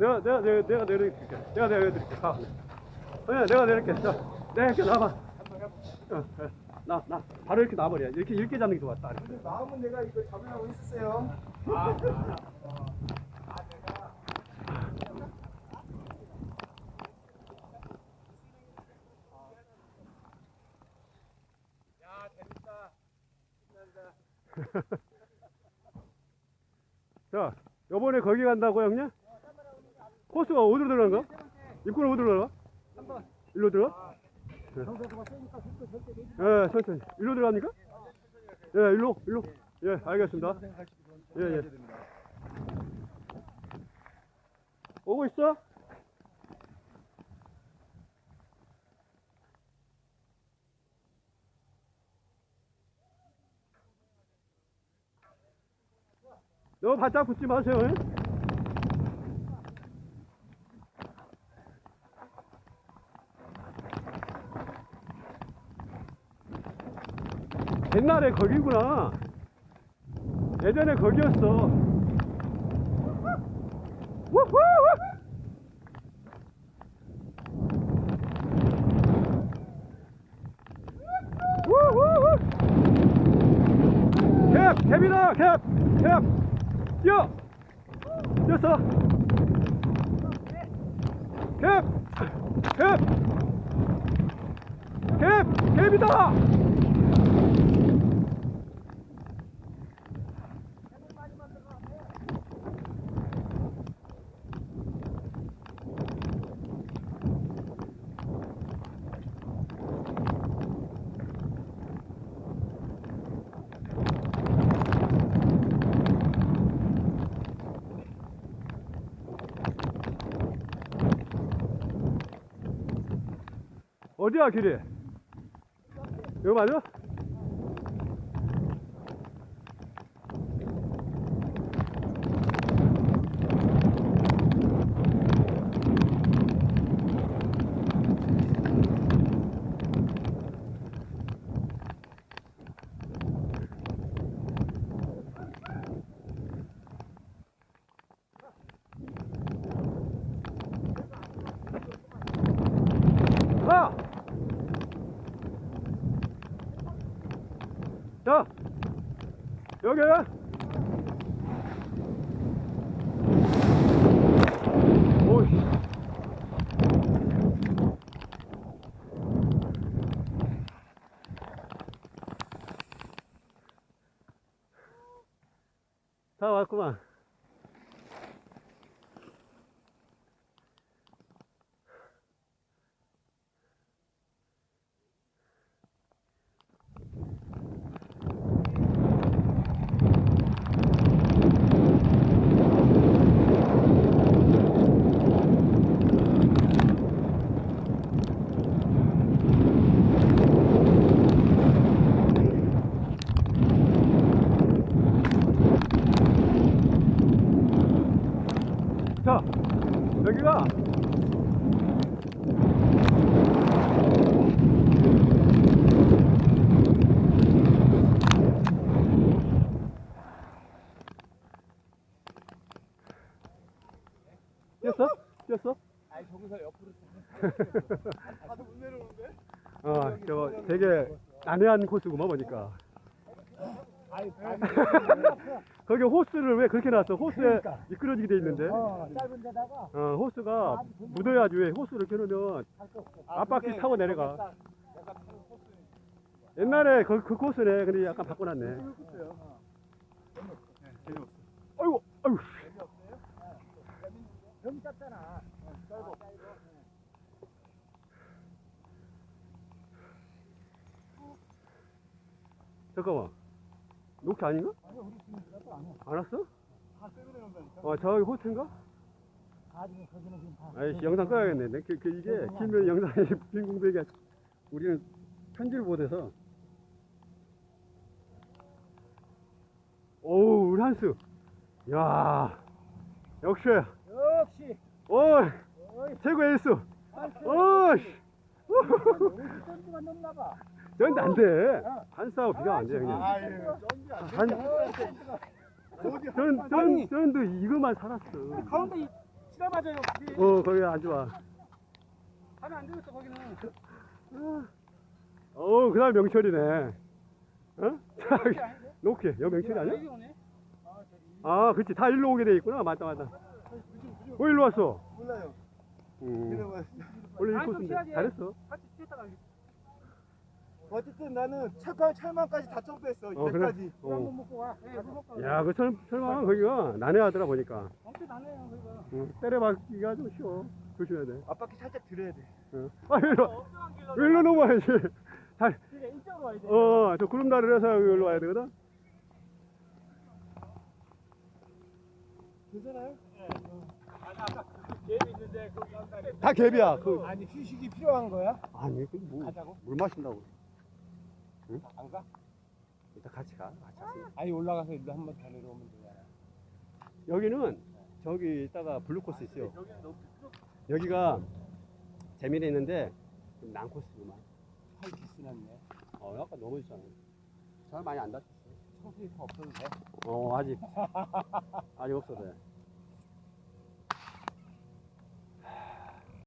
내가 내가 내가 내가 내려줄게. 내가 내려줄게. 가. 아니야 내가 내릴게. 자, 내가 이렇게 나봐. 어, 어, 나, 나 바로 이렇게 놔버려. 이렇게 이렇게 잡는 게. 딱. 이렇게. 마음은 내가 이거 잡으려고 했었어요. 자, 요번에 거기 간다고 형님? 코스가 어디로 들어간 거야? 입구는 어디로 들어가? 일로 들어가? 예, 천천히. 일로 들어갑니까? 예, 일로, 일로. 예, 알겠습니다. 예, 예. 오고 있어? 너 바짝 붙지 마세요. 예? 옛날에 거기구나. 예전에 거기였어. 캡! 캡이다! 캡! 캡! 뛰어! 뛰었어! 캡! 캡! 캡! 캡이다! 어디야 길이? 여기 맞아? 가! 자, 여기. 오이씨. 다 왔구만. 자, 여기가 뛰었어? 뛰었어? 아니 저기서 옆으로 가도 못 내려오는데? 어, 저거 되게 난해한 코스구만 보니까. 거기 호스를 왜 그렇게 놨어? 호스에 그러니까. 미끄러지게 돼 있는데. 어, 짧은 데다가 어, 호스가 묻어야지 왜 호스를 켜놓으면. 앞바퀴 타고 내려가. 옛날에 그, 그 코스네. 근데 약간 바꿔놨네. 코스예요. 잠깐만. 녹지 아닌가? 아니야, 우리 지금 그래도 아니야. 안 왔어? 다 끌고 내려온다니까. 어, 저기 호텔인가? 다 지금 거기는 지금 다. 아이, 영상 꺼야겠네. 내, 그, 그 이게 그냥 길면 영상이 빈공백이야. 우리는 편지를 못해서. 오우, 우리 한수. 야 역시. 역시. 오, 어이, 최고의 일수. 오이! 50cm가 저건 안 돼. 한수하고 비가 안 돼, 그냥. 한, 전, 전, 전도 이거만 살았어. 가운데 이- 지나 맞아요. 어, 거기 안 좋아. 하면 안 되겠어 거기는. 어, 그다음 명철이네. 어? 놓게. 여기 명철이 아니야? 여기 오네. 아, 그치. 다 일로 오게 돼 있구나. 맞다, 맞다. 왜 일로 왔어? 몰라요. 음. 원래 이 아니, 좀 코스인데. 쉬어야지. 잘했어. 같이 뛰었다가 어쨌든 나는 철강 철망까지 다 점프했어. 어, 그래? 이때까지. 술 한번 어. 먹고 와. 예, 술 먹고 와. 야, 그 설, 설마 거기가 난해하더라 보니까. 엄청 나네요 거기가. 응. 때려박기가 좀 쉬워. 조심해야 돼. 앞바퀴 살짝 들어야 돼. 응. 아, 일로, 일로 넘어야지. 잘, 이쪽으로 와야 돼. 어, 저 구름다리를 해서 여기로 와야 되거든. 괜찮아요? 있는데 거기 한 달에. 다 갭이야. 그, 아니 휴식이 필요한 거야? 아니, 그 뭐, 가자고? 물 마신다고. 안 가? 일단 같이 가. 같이 가서. 아니 올라가서 일로 한번 더 내려오면 되잖아. 여기는 저기 있다가 블루코스 있어요. 여기가 재미는 있는데 좀 난코스구만. 팔 기스났네. 어, 약간 넘어졌잖아. 잘 많이 안 다쳤어. 청소기 더 없어도 돼? 어, 아직. 아직 없어도 돼.